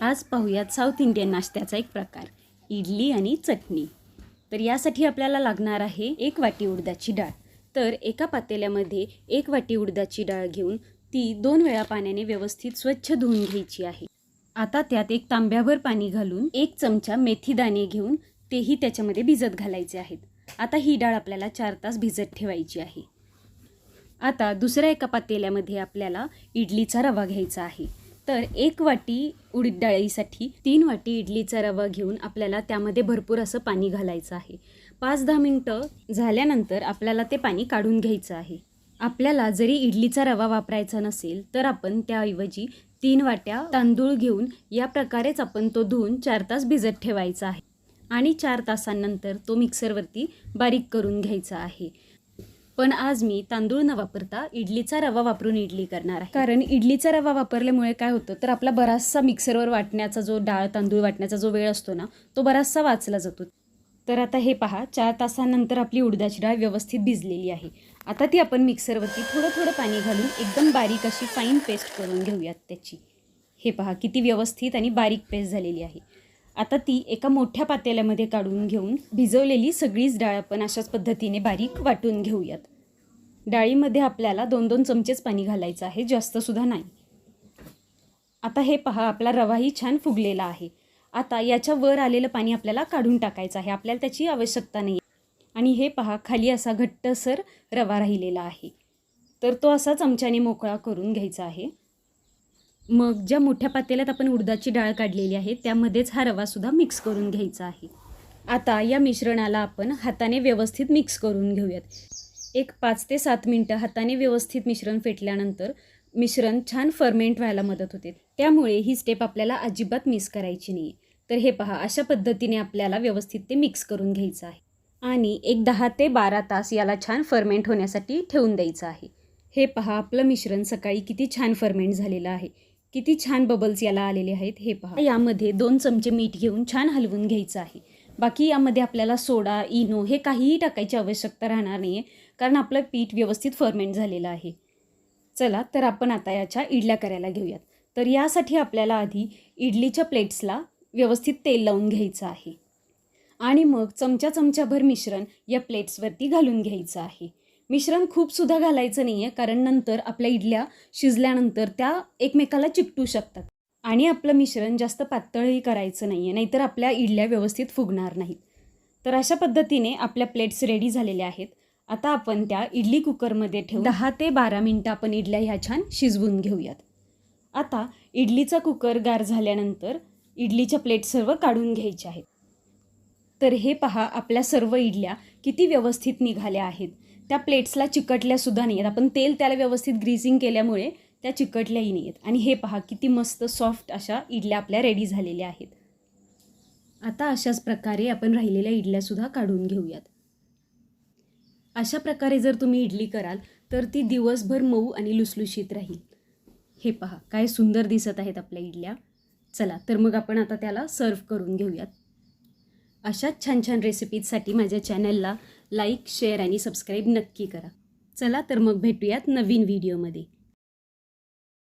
आज पाहूयात south Indian नाश्त्याचा एक प्रकार इडली आणि चटणी. तर यासाठी आपल्याला लागणार आहे एक वाटी उडदाची डाळ. तर एका पातेल्यामध्ये एक वाटी उडदाची डाळ घेऊन ती दोन वेळा पाण्याने व्यवस्थित स्वच्छ धुवून घ्यायची आहे. आता त्यात एक तांब्याभर पाणी घालून एक चमचा मेथी दाणे घेऊन तेही त्याच्यामध्ये भिजत घालायचे आहेत. आता ही डाळ आपल्याला चार तास भिजत ठेवायची आहे. आता दुसऱ्या एका पातेल्यामध्ये आपल्याला इडलीचा रवा घ्यायचा आहे. तर एक वाटी उडीद डाळीसाठी तीन वाटी इडलीचा रवा घेऊन आपल्याला त्यामध्ये भरपूर असं पाणी घालायचं आहे. पाच दहा मिनटं झाल्यानंतर आपल्याला ते पाणी काढून घ्यायचं आहे. आपल्याला जरी इडलीचा रवा वापरायचा नसेल तर आपण त्याऐवजी तीन वाट्या तांदूळ घेऊन या प्रकारेच आपण तो धुवून चार तास भिजत ठेवायचा आहे. आणि चार तासांनंतर तो मिक्सरवरती बारीक करून घ्यायचा आहे. पण आज मी तांदूळ न वापरता इडलीचा रवा वापरून इडली करणार आहे. कारण इडलीचा रवा वापरल्यामुळे काय होतं तर आपला बराचसा मिक्सरवर वाटण्याचा जो डाळ तांदूळ वाटण्याचा जो वेळ असतो ना तो बराचसा वाचला जातो. तर आता हे पहा चार तासानंतर आपली उडदाची डाळ व्यवस्थित भिजलेली आहे. आता ती आपण मिक्सरवरती थोडं थोडं पाणी घालून एकदम बारीक अशी फाईन पेस्ट करून घेऊयात त्याची. हे पहा किती व्यवस्थित आणि बारीक पेस्ट झालेली आहे. आता ती एका मोठ्या पातेल्यामध्ये काढून घेऊन भिजवलेली सगळीच डाळ आपण अशाच पद्धतीने बारीक वाटून घेऊयात. डाळीमध्ये आपल्याला दोन दोन चमचेच पाणी घालायचं आहे जास्तसुद्धा नाही. आता हे पहा आपला रवाही छान फुगलेला आहे. आता याच्या वर आलेलं पाणी आपल्याला काढून टाकायचं आहे आपल्याला त्याची आवश्यकता नाही आणि हे पहा खाली असा घट्टसर रवा राहिलेला आहे. तर तो असा चमच्याने मोकळा करून घ्यायचा आहे. मग ज्या मोठ्या पातेल्यात आपण उडदाची डाळ काढलेली आहे त्यामध्येच हा रवासुद्धा मिक्स करून घ्यायचा आहे. आता या मिश्रणाला आपण हाताने व्यवस्थित मिक्स करून घेऊयात. एक पाच ते सात मिनटं हाताने व्यवस्थित मिश्रण फेटल्यानंतर मिश्रण छान फर्मेंट व्हायला मदत होते. त्यामुळे ही स्टेप आपल्याला अजिबात मिस करायची नाही तर हे पहा अशा पद्धतीने आपल्याला व्यवस्थित ते मिक्स करून घ्यायचं आहे. आणि एक दहा ते बारा तास याला छान फर्मेंट होण्यासाठी ठेवून द्यायचं आहे. हे पहा आपलं मिश्रण सकाळी किती छान फर्मेंट झालेलं आहे. किती छान बबल्स याला आलेले आहेत हे पहा. यामध्ये दोन चमचे मीठ घेऊन छान हलवून घ्यायचं आहे. बाकी यामध्ये आपल्याला सोडा इनो हे काहीही टाकायची आवश्यकता राहणार नाही आहे कारण आपलं पीठ व्यवस्थित फर्मेंट झालेलं आहे. चला तर आपण आता याच्या इडल्या करायला घेऊयात. तर यासाठी आपल्याला आधी इडलीच्या प्लेट्सला व्यवस्थित तेल लावून घ्यायचं आहे. आणि मग चमचा चमचाभर मिश्रण या प्लेट्सवरती घालून घ्यायचं आहे. मिश्रण खूपसुद्धा घालायचं नाही आहे कारण नंतर आपल्या इडल्या शिजल्यानंतर त्या एकमेकाला चिकटू शकतात. आणि आपलं मिश्रण जास्त पातळही करायचं नाही आहे नाहीतर आपल्या इडल्या व्यवस्थित फुगणार नाहीत. तर अशा पद्धतीने आपल्या प्लेट्स रेडी झालेल्या आहेत. आता आपण त्या इडली कुकरमध्ये ठेवू दहा ते बारा मिनटं आपण इडल्या ह्या छान शिजवून घेऊयात. आता इडलीचा कुकर गार झाल्यानंतर इडलीच्या प्लेट सर्व काढून घ्यायच्या आहेत. तर हे पहा आपल्या सर्व इडल्या किती व्यवस्थित निघाल्या आहेत. त्या प्लेट्सला चिकटल्यासुद्धा नाही आहेत आपण तेल त्याला व्यवस्थित ग्रीसिंग केल्यामुळे त्या चिकटल्याही नाही आहेत आणि हे पहा किती मस्त सॉफ्ट अशा इडल्या आपल्या रेडी झालेल्या आहेत. आता अशाच प्रकारे आपण राहिलेल्या इडल्यासुद्धा काढून घेऊयात. अशा प्रकारे जर तुम्ही इडली कराल तर ती दिवसभर मऊ आणि लुसलुशीत राहील. हे पहा काय सुंदर दिसत आहेत आपल्या इडल्या. चला तर मग आपण आता त्याला सर्व करून घेऊयात. अशाच छान छान रेसिपीजसाठी माझ्या चॅनलला लाईक शेअर आणि सबस्क्राईब नक्की करा. चला तर मग भेटूयात नवीन व्हिडिओमध्ये